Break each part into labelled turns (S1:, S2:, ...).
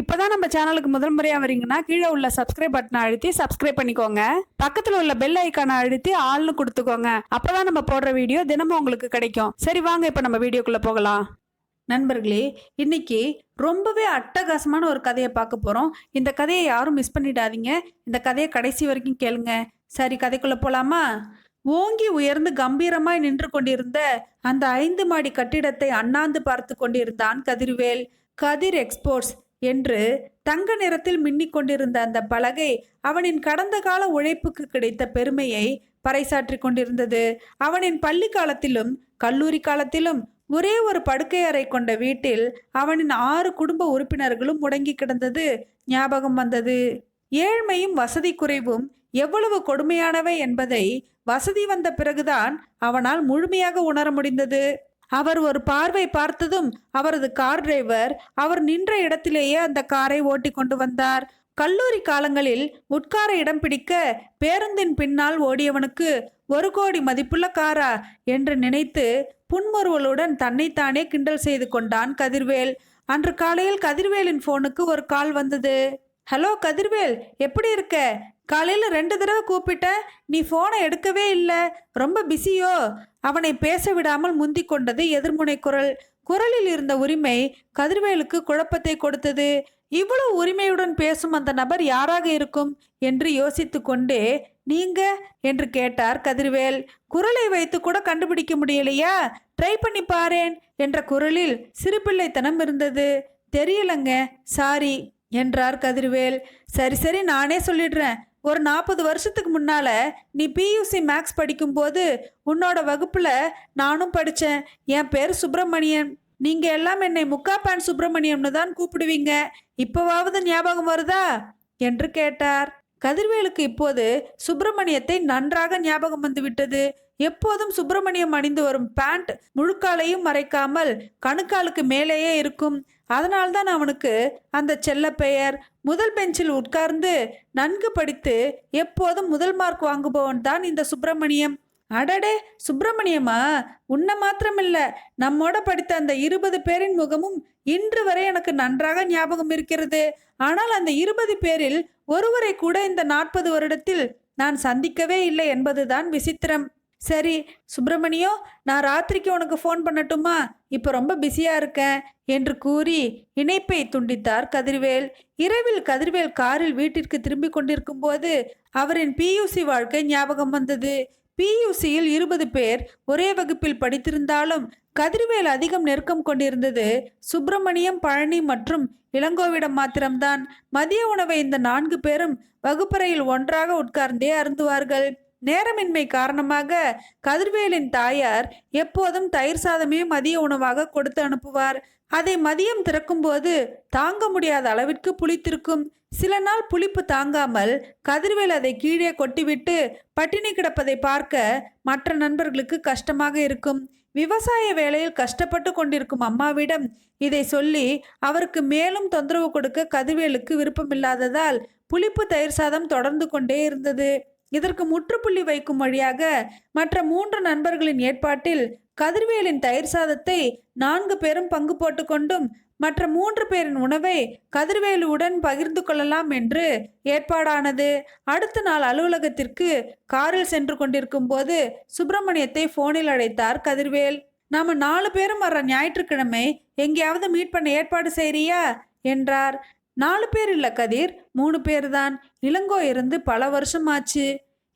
S1: இப்போதான் நம்ம சேனலுக்கு முதல் முறையாக வரீங்கன்னா கீழே உள்ள சப்ஸ்கிரைப் பட்டனை அழுத்தி சப்ஸ்கிரைப் பண்ணிக்கோங்க. பக்கத்தில் உள்ள பெல் ஐக்கானை அழுத்தி ஆள்னு கொடுத்துக்கோங்க. அப்போதான் நம்ம போடுற வீடியோ தினமும் உங்களுக்கு கிடைக்கும். சரி வாங்க இப்போ நம்ம வீடியோக்குள்ளே போகலாம். நண்பர்களே இன்னைக்கு ரொம்பவே அட்டகாசமான ஒரு கதையை பார்க்க போகிறோம் இந்த கதையை யாரும் மிஸ் பண்ணிடாதீங்க. இந்த கதையை கடைசி வரைக்கும் கேளுங்க. சரி கதைக்குள்ளே போகலாமா ஓங்கி உயர்ந்து கம்பீரமாய் நின்று கொண்டிருந்த அந்த ஐந்து மாடி கட்டிடத்தை அண்ணாந்து பார்த்து கொண்டிருந்தான் கதிர்வேல். கதிர் எக்ஸ்போர்ட்ஸ். என்று தங்க நிறத்தில் மின்னிக் கொண்டிருந்த அந்த பலகை அவனின் கடந்த கால உழைப்புக்கு கிடைத்த பெருமையை பறைசாற்றி கொண்டிருந்தது. அவனின் பள்ளி காலத்திலும் கல்லூரி காலத்திலும் ஒரே ஒரு படுக்கை அறை கொண்ட வீட்டில் அவனின் ஆறு குடும்ப உறுப்பினர்களும் முடங்கி கிடந்தது ஞாபகம் வந்தது. ஏழ்மையும் வசதி குறைவும் எவ்வளவு கொடுமையானவை என்பதை வசதி வந்த பிறகுதான் அவனால் முழுமையாக உணர முடிந்தது. அவர் ஒரு பார்வை பார்த்ததும் அவரது கார் டிரைவர் அவர் நின்ற இடத்திலேயே அந்த காரை ஓட்டி கொண்டு வந்தார். கல்லூரி காலங்களில் உட்கார இடம் பிடிக்க பேருந்தின் பின்னால் ஓடியவனுக்கு ஒரு கோடி மதிப்புள்ள காரா என்று நினைத்து புன்முறுவலுடன் தன்னைத்தானே கிண்டல் செய்து கொண்டான் கதிர்வேல். அன்று காலையில் கதிர்வேலின் போனுக்கு ஒரு கால் வந்தது. ஹலோ கதிர்வேல் எப்படி இருக்க? காலையில் ரெண்டு தடவை கூப்பிட்டேன் நீ ஃபோனை எடுக்கவே இல்லை. ரொம்ப பிஸியோ அவனை பேச விடாமல் முந்தி கொண்டது எதிர்முனை குரல். குரலில் இருந்த உரிமை கதிர்வேலுக்கு குழப்பத்தை கொடுத்தது. இவ்வளவு உரிமையுடன் பேசும் அந்த நபர் யாராக இருக்கும்? என்று யோசித்து கொண்டே நீங்க? என்று கேட்டார் கதிர்வேல். குரலை வைத்து கூட கண்டுபிடிக்க முடியலையா? ட்ரை பண்ணி பாரேன் என்ற குரலில் சிறுபிள்ளைத்தனம் இருந்தது. தெரியலங்க சாரி என்றார் கதிர்வேல். சரி சரி நானே சொல்லிடுறேன். ஒரு நாற்பது வருஷத்துக்கு முன்னால நீ பியூசி மேக்ஸ் படிக்கும்போது உன்னோட வகுப்புல நானும் படித்தேன் என் பேர் சுப்பிரமணியன். நீங்க எல்லாம் என்னை முக்காப்பான் சுப்பிரமணியம்னு தான் கூப்பிடுவீங்க. இப்போவாவது ஞாபகம் வருதா? என்று கேட்டார். கதிர்வேலுக்கு இப்போது சுப்பிரமணியத்தை நன்றாக ஞாபகம் வந்துவிட்டது எப்போதும் சுப்பிரமணியம் அணிந்து வரும் பேண்ட் முழுக்காலையும் மறைக்காமல் கணுக்காலுக்கு மேலேயே இருக்கும். அதனால்தான் அவனுக்கு அந்த செல்ல பெயர் முதல் பெஞ்சில் உட்கார்ந்து நன்கு படித்து எப்போதும் முதல் மார்க் வாங்குபவன் தான் இந்த சுப்பிரமணியம். அடடே சுப்பிரமணியமா? உன்னை மாத்திரமில்ல. நம்மோட படித்த அந்த இருபது பேரின் முகமும் இன்று வரை எனக்கு நன்றாக ஞாபகம் இருக்கிறது. ஆனால் அந்த இருபது பேரில் ஒருவரை கூட இந்த நாற்பது வருடத்தில் நான் சந்திக்கவே இல்லை என்பதுதான் விசித்திரம். சரி சுப்பிரமணியோ நான் ராத்திரிக்கு உனக்கு ஃபோன் பண்ணட்டுமா? இப்போ ரொம்ப பிஸியாக இருக்கேன் என்று கூறி இணைப்பை துண்டித்தார் கதிர்வேல். இரவில் கதிர்வேல் காரில் வீட்டிற்கு திரும்பி கொண்டிருக்கும் போது அவரின் பியூசி வாழ்க்கை ஞாபகம் வந்தது. பியூசியில் இருபது பேர் ஒரே வகுப்பில் படித்திருந்தாலும் கதிர்வேல் அதிகம் நெருக்கம் கொண்டிருந்தது சுப்பிரமணியம் பழனி மற்றும் இளங்கோவிடம் மாத்திரம்தான். மதிய உணவை இந்த நான்கு பேரும் வகுப்பறையில் ஒன்றாக உட்கார்ந்தே அருந்துவார்கள். நேரமின்மை காரணமாக கதிர்வேலின் தாயார் எப்போதும் தயிர் சாதமே மதிய உணவாக கொடுத்து அனுப்புவார். அதை மதியம் திறக்கும்போது தாங்க முடியாத அளவிற்கு புளித்திருக்கும். சில நாள் புளிப்பு தாங்காமல் கதிர்வேல் அதை கீழே கொட்டிவிட்டு பட்டினி கிடப்பதை பார்க்க மற்ற நண்பர்களுக்கு கஷ்டமாக இருக்கும். விவசாய வேலையில் கஷ்டப்பட்டு கொண்டிருக்கும் அம்மாவிடம் இதை சொல்லி அவருக்கு மேலும் தொந்தரவு கொடுக்க கதிர்வேலுக்கு விருப்பமில்லாததால் புளிப்பு தயிர் சாதம் தொடர்ந்து கொண்டே இருந்தது. இதற்கு முற்றுப்புள்ளி வைக்கும் வழியாக மற்ற மூன்று நண்பர்களின் ஏற்பாட்டில் கதிர்வேலின் தயிர் சாதத்தை நான்கு பேரும் பங்கு போட்டுக்கொண்டும் மற்ற மூன்று பேரின் உணவை கதிர்வேலுவுடன் பகிர்ந்து கொள்ளலாம் என்று ஏற்பாடானது. அடுத்த நாள் அலுவலகத்திற்கு காரில் சென்று கொண்டிருக்கும் போது சுப்பிரமணியத்தை போனில் அழைத்தார் கதிர்வேல். நாம நாலு பேரும் வர்ற ஞாயிற்றுக்கிழமை எங்கேயாவது மீட் பண்ண ஏற்பாடு செய்றியா? என்றார். நாலு பேர் இல்ல கதிர் மூணு பேர் தான். இளங்கோ இருந்து பல வருஷம் ஆச்சு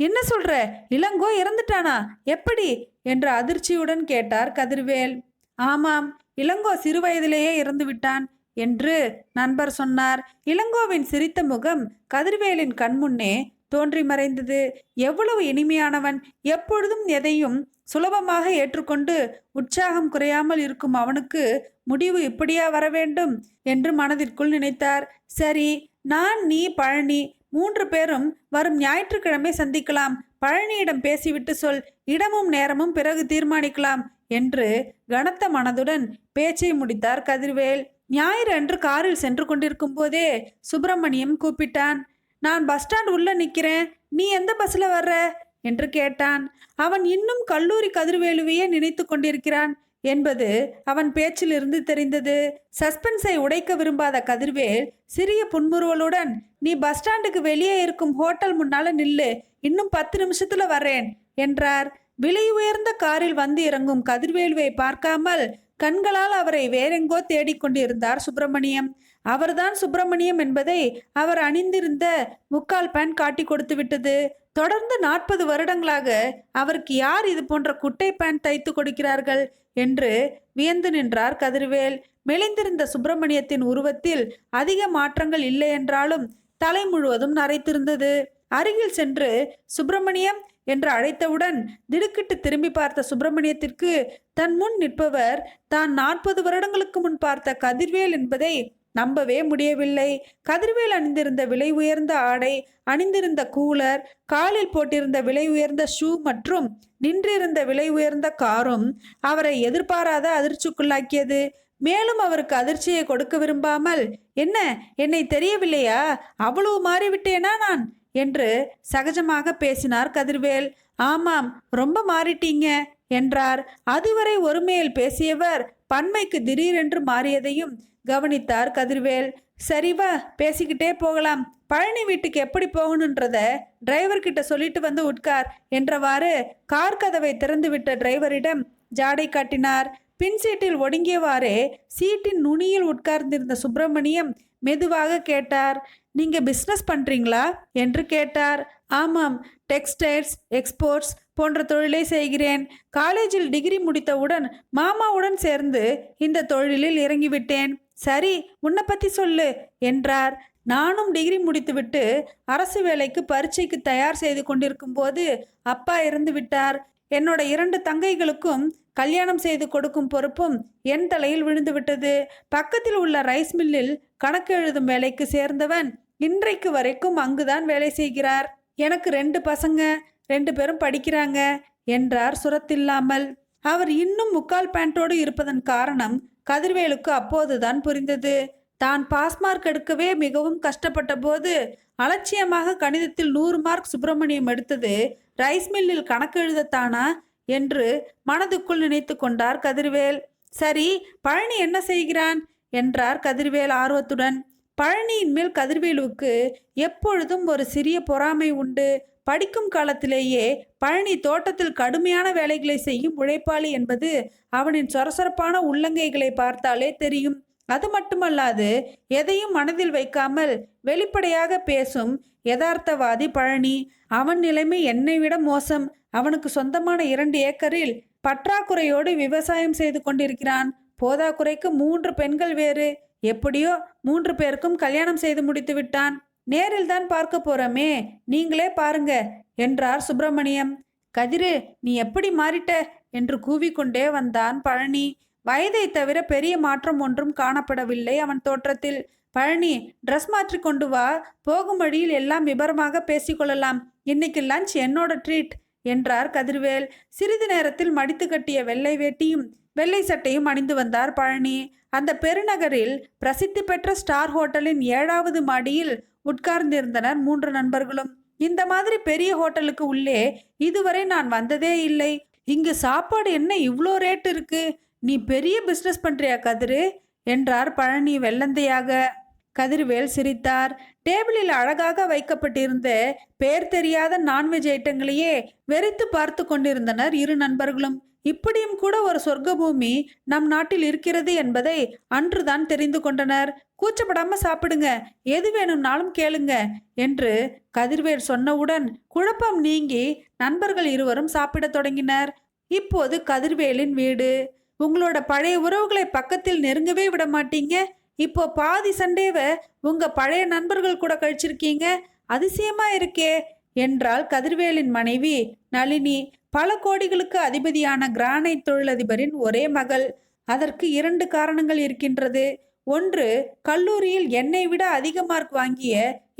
S1: என்ன சொல்ற? இளங்கோ இறந்துட்டானா? எப்படி? என்று அதிர்ச்சியுடன் கேட்டார் கதிர்வேல். ஆமாம் இளங்கோ சிறு வயதிலேயே இறந்து விட்டான் என்று நண்பர் சொன்னார். இளங்கோவின் சிரித்த முகம் கதிர்வேலின் கண்முன்னே தோன்றி மறைந்தது. எவ்வளவு இனிமையானவன்! எப்பொழுதும் எதையும் சுலபமாக ஏற்றுக்கொண்டு உற்சாகம் குறையாமல் இருக்கும் அவனுக்கு முடிவு இப்படியா வர வேண்டும் என்று மனதிற்குள் நினைத்தார். சரி நான் நீ பழனி மூன்று பேரும் வரும் ஞாயிற்றுக்கிழமை சந்திக்கலாம். பழனியிடம் பேசிவிட்டு சொல் இடமும் நேரமும் பிறகு தீர்மானிக்கலாம் என்று கனத்த மனதுடன் பேச்சை முடித்தார் கதிர்வேல். ஞாயிறு அன்று காரில் சென்று கொண்டிருக்கும் போதே சுப்பிரமணியம் கூப்பிட்டான். நான் பஸ் ஸ்டாண்ட் உள்ள நிற்கிறேன் நீ எந்த பஸ்ல வர்ற? என்று கேட்டான். அவன் இன்னும் கல்லூரி கதிர்வேலுவையே நினைத்து கொண்டிருக்கிறான். என்பது அவன் பேச்சிலிருந்து தெரிந்தது. சஸ்பென்ஸை உடைக்க விரும்பாத கதிர்வேல் சிறிய புன்முறுவலுடன் நீ பஸ் ஸ்டாண்டுக்கு வெளியே இருக்கும் ஹோட்டல் முன்னால நில்லு இன்னும் பத்து நிமிஷத்துல வரேன் என்றார். விலை உயர்ந்த காரில் வந்து இறங்கும் கதிர்வேலுவை பார்க்காமல் கண்களால் அவரை வேறெங்கோ தேடிக்கொண்டிருந்தார் சுப்பிரமணியம். அவர்தான் சுப்பிரமணியம் என்பதை அவர் அணிந்திருந்த முக்கால் பேன் காட்டி கொடுத்து விட்டது. தொடர்ந்து நாற்பது வருடங்களாக அவருக்கு யார் இது போன்ற குட்டை பேண்ட் தைத்து கொடுக்கிறார்கள் என்று வியந்து நின்றார் கதிர்வேல். மெலிந்திருந்த சுப்பிரமணியத்தின் உருவத்தில் அதிக மாற்றங்கள் இல்லை என்றாலும் தலை முழுவதும் நரைத்திருந்தது. அருகில் சென்று சுப்பிரமணியம் என்று அழைத்தவுடன் திடுக்கிட்டு திரும்பி பார்த்த சுப்பிரமணியத்திற்கு தன் முன் நிற்பவர் தான் நாற்பது வருடங்களுக்கு முன் பார்த்த கதிர்வேல் என்பதை நம்பவே முடியவில்லை. கதிர்வேல் அணிந்திருந்த விலை உயர்ந்த ஆடை அணிந்திருந்த கூலர் காலில் போட்டிருந்த விலை உயர்ந்த ஷூ மற்றும் நின்றிருந்த விலை உயர்ந்த காரும் அவரை எதிர்பாராத அதிர்ச்சிக்குள்ளாக்கியது. மேலும் அவருக்கு அதிர்ச்சியை கொடுக்க விரும்பாமல் என்ன என்னை தெரியவில்லையா? அவ்வளவு மாறிவிட்டேனா நான்? என்று சகஜமாக பேசினார் கதிர்வேல். ஆமாம் ரொம்ப மாறிட்டீங்க என்றார். அதுவரை ஒருமையில் பேசியவர் பன்மைக்கு திடீரென்று மாறியதையும் கவனித்தார் கதிர்வேல். சரிவா பேசிக்கிட்டே போகலாம். பழனி வீட்டுக்கு எப்படி போகணுன்றத டிரைவர்கிட்ட சொல்லிட்டு வந்து உட்கார் என்றவாறு கார் கதவை திறந்துவிட்ட டிரைவரிடம் ஜாடை காட்டினார். பின் சீட்டில் ஒடுங்கியவாறே சீட்டின் நுனியில் உட்கார்ந்திருந்த சுப்பிரமணியம் மெதுவாக கேட்டார் நீங்க பிஸ்னஸ் பண்றீங்களா? என்று கேட்டார். ஆமாம் டெக்ஸ்டைல்ஸ் எக்ஸ்போர்ட்ஸ் போன்ற தொழிலை செய்கிறேன். காலேஜில் டிகிரி முடித்தவுடன் மாமாவுடன் சேர்ந்து இந்த தொழிலில் இறங்கிவிட்டேன். சரி உன்னை பற்றி சொல்லு என்றார். நானும் டிகிரி முடித்துவிட்டு அரசு வேலைக்கு பரீட்சைக்கு தயார் செய்து கொண்டிருக்கும் போது அப்பா இறந்து விட்டார். என்னோட இரண்டு தங்கைகளுக்கும் கல்யாணம் செய்து கொடுக்கும் பொறுப்பும் என் தலையில் விழுந்து விட்டது. பக்கத்தில் உள்ள ரைஸ் மில்லில் கணக்கு எழுதும் வேலைக்கு சேர்ந்தவன் இன்றைக்கு வரைக்கும் அங்குதான் வேலை செய்கிறார். எனக்கு ரெண்டு பசங்க ரெண்டு பேரும் படிக்கிறாங்க என்றார் சுரத்தில்லாமல். அவர் இன்னும் முக்கால் பேண்டோடு இருப்பதன் காரணம் கதிர்வேலுக்கு அப்போதுதான் புரிந்தது. தான் பாஸ் மார்க் எடுக்கவே மிகவும் கஷ்டப்பட்ட போது அலட்சியமாக கணிதத்தில் நூறு மார்க் சுப்பிரமணியம் எடுத்தது ரைஸ் மில்லில் கணக்கு எழுதத்தானா என்று மனதுக்குள் நினைத்து கொண்டார் கதிர்வேல். சரி பழனி என்ன செய்கிறான்? என்றார் கதிர்வேல் ஆர்வத்துடன். பழனியின் மேல் கதிர்வேலுவுக்கு எப்பொழுதும் ஒரு சிறிய பொறாமை உண்டு. படிக்கும் காலத்திலேயே பழனி தோட்டத்தில் கடுமையான வேலைகளை செய்யும் உழைப்பாளி என்பது அவனின் சொரசொரப்பான உள்ளங்கைகளை பார்த்தாலே தெரியும். அது மட்டுமல்லாது எதையும் மனதில் வைக்காமல் வெளிப்படையாக பேசும் யதார்த்தவாதி பழனி. அவன் நிலைமை என்னை விட மோசம். அவனுக்கு சொந்தமான இரண்டு ஏக்கரில் பற்றாக்குறையோடு விவசாயம் செய்து கொண்டிருக்கிறான். போதாக்குறைக்கு மூன்று பெண்கள் வேறு. எப்படியோ மூன்று பேருக்கும் கல்யாணம் செய்து முடித்து விட்டான். நேரில் தான் பார்க்க போறோமே நீங்களே பாருங்க என்றார் சுப்பிரமணியம். கதிரு நீ எப்படி மாறிட்ட? என்று கூவிக்கொண்டே வந்தான் பழனி. வயதை தவிர பெரிய மாற்றம் ஒன்றும் காணப்படவில்லை அவன் தோற்றத்தில். பழனி ட்ரெஸ் மாற்றி கொண்டு வா போகும் வழியில் எல்லாம் விபரமாக பேசிக்கொள்ளலாம் இன்னைக்கு லஞ்ச் என்னோட ட்ரீட் என்றார் கதிர்வேல். சிறிது நேரத்தில் மடித்து கட்டிய வெள்ளை வேட்டியும் வெள்ளை சட்டையும் அணிந்து வந்தார் பழனி. அந்த பெருநகரில் பிரசித்தி பெற்ற ஸ்டார் ஹோட்டலின் ஏழாவது மாடியில் உட்கார்ந்திருந்தனர் மூன்று நண்பர்களும். இந்த மாதிரி பெரிய ஹோட்டலுக்கு உள்ளே இதுவரை நான் வந்ததே இல்லை. இங்கு சாப்பாடு என்ன இவ்வளோ ரேட் இருக்கு? நீ பெரிய பிஸ்னஸ் பண்றியா கதிரு? என்றார் பழனி வெள்ளந்தையாக. கதிர்வேல் சிரித்தார். டேபிளில் அழகாக வைக்கப்பட்டிருந்த பேர் தெரியாத நான்வெஜ் ஐட்டங்களையே வெறித்து பார்த்து கொண்டிருந்தனர் இரு நண்பர்களும். இப்படியும் கூட ஒரு சொர்க்க பூமி நம் நாட்டில் இருக்கிறது என்பதை அன்றுதான் தெரிந்து கொண்டனர். கூச்சப்படாம சாப்பிடுங்க. எது வேணும்னாலும் கேளுங்க என்று கதிர்வேல் சொன்னவுடன் குழப்பம் நீங்கி நண்பர்கள் இருவரும் சாப்பிடத் தொடங்கினர். இப்போது கதிர்வேலின் வீடு. உங்களோட பழைய உறவுகளை பக்கத்தில் நெருங்கவே விட மாட்டீங்க. இப்போ பாதி சண்டேவை உங்க பழைய நண்பர்கள் கூட கழிச்சிருக்கீங்க. அதிசயமா இருக்கே. என்றால் கதிர்வேலின் மனைவி. நளினி பல கோடிகளுக்கு அதிபதியான கிரானைட் தொழிலதிபரின் ஒரே மகள். அதற்கு இரண்டு காரணங்கள் இருக்கின்றது. ஒன்று கல்லூரியில் என்னை விட அதிக மார்க் வாங்கிய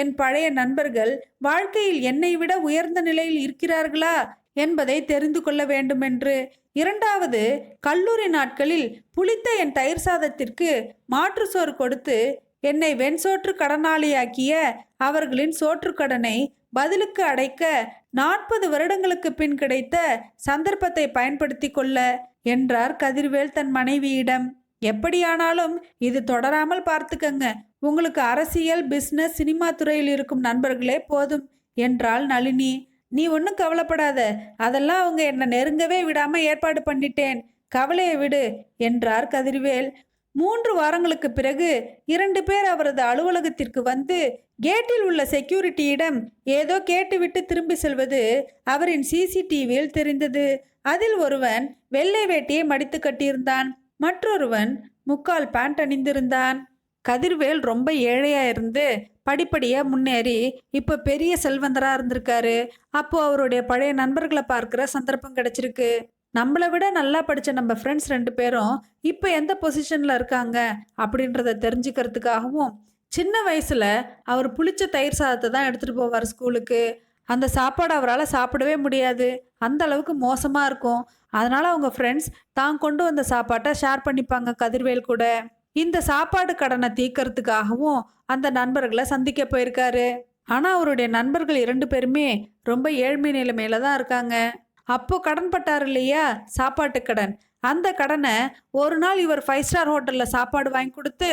S1: என் பழைய நண்பர்கள் வாழ்க்கையில் என்னை விட உயர்ந்த நிலையில் இருக்கிறார்களா என்பதை தெரிந்து கொள்ள வேண்டுமென்று. இரண்டாவது கல்லூரி நாட்களில் புளித்த என் தயிர் சாதத்திற்கு மாற்று சோறு கொடுத்து என்னை வெண்சோற்று கடனாளியாக்கிய அவர்களின் சோற்றுக்கடனை பதிலுக்கு அடைக்க நாற்பது வருடங்களுக்கு பின் கிடைத்த சந்தர்ப்பத்தை பயன்படுத்தி கொள்ள என்றார் கதிர்வேல் தன் மனைவியிடம். எப்படியானாலும் இது தொடராமல் பார்த்துக்கங்க. உங்களுக்கு அரசியல் பிஸ்னஸ் சினிமா துறையில் இருக்கும் நண்பர்களே போதும் என்றாள் நளினி. நீ ஒன்றும் கவலைப்படாத. அதெல்லாம் அவங்க என்னை நெருங்கவே விடாமல் ஏற்பாடு பண்ணிட்டேன். கவலையை விடு என்றார் கதிர்வேல். மூன்று வாரங்களுக்கு பிறகு இரண்டு பேர் அவரது அலுவலகத்திற்கு வந்து கேட்டில் உள்ள செக்யூரிட்டியிடம் ஏதோ கேட்டுவிட்டு திரும்பி செல்வது அவரின் சிசிடிவியில் தெரிந்தது. அதில் ஒருவன் வெள்ளை வேட்டியை மடித்து கட்டியிருந்தான். மற்றொருவன் முக்கால் பேண்ட் அணிந்திருந்தான். கதிர்வேல் ரொம்ப ஏழையா இருந்து படிப்படியாக முன்னேறி இப்போ பெரிய செல்வந்தராக இருந்திருக்காரு. அப்போது அவருடைய பழைய நண்பர்களை பார்க்குற சந்தர்ப்பம் கிடைச்சிருக்கு. நம்மளை விட நல்லா படித்த நம்ம ஃப்ரெண்ட்ஸ் ரெண்டு பேரும் இப்போ எந்த பொசிஷனில் இருக்காங்க அப்படின்றத தெரிஞ்சுக்கிறதுக்காகவும் சின்ன வயசில் அவர் புளிச்ச தயிர் சாதத்தை தான் எடுத்துகிட்டு போவார் ஸ்கூலுக்கு அந்த சாப்பாடு அவரால் சாப்பிடவே முடியாது. அந்த அளவுக்கு மோசமாக இருக்கும். அதனால் அவங்க ஃப்ரெண்ட்ஸ் தான் கொண்டு வந்த சாப்பாட்டை ஷேர் பண்ணிப்பாங்க கதிர்வேல் கூட. இந்த சாப்பாடு கடனை தீக்கிறதுக்காகவும் அந்த நண்பர்களை சந்திக்க போயிருக்காரு. ஆனால் அவருடைய நண்பர்கள் இரண்டு பேருமே ரொம்ப ஏழ்மை நிலைமையில தான் இருக்காங்க. அப்போ கடன் பட்டார் இல்லையா? சாப்பாட்டு கடன். அந்த கடனை ஒரு நாள் இவர் ஃபைவ் ஸ்டார் ஹோட்டலில் சாப்பாடு வாங்கி கொடுத்து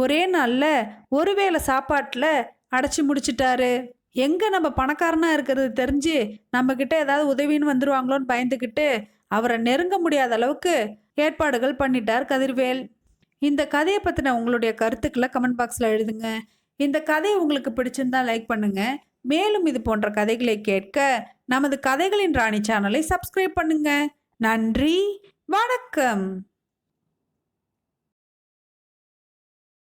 S1: ஒரே நாளில் ஒருவேளை சாப்பாட்டில் அடைச்சி முடிச்சிட்டாரு. எங்கே நம்ம பணக்காரனாக இருக்கிறது தெரிஞ்சு நம்மக்கிட்ட ஏதாவது உதவின்னு வந்துருவாங்களோன்னு பயந்துக்கிட்டு அவரை நெருங்க முடியாத அளவுக்கு ஏற்பாடுகள் பண்ணிட்டார் கதிர்வேல். இந்த கதையை பற்றின உங்களுடைய கருத்துக்களை கமெண்ட் பாக்ஸில் எழுதுங்க. இந்த கதை உங்களுக்கு பிடிச்சிருந்தா லைக் பண்ணுங்கள் மேலும் இது போன்ற கதைகளை கேட்க நமது கதைகளின் ராணி சேனலை சப்ஸ்கிரைப் பண்ணுங்க. நன்றி. வணக்கம்.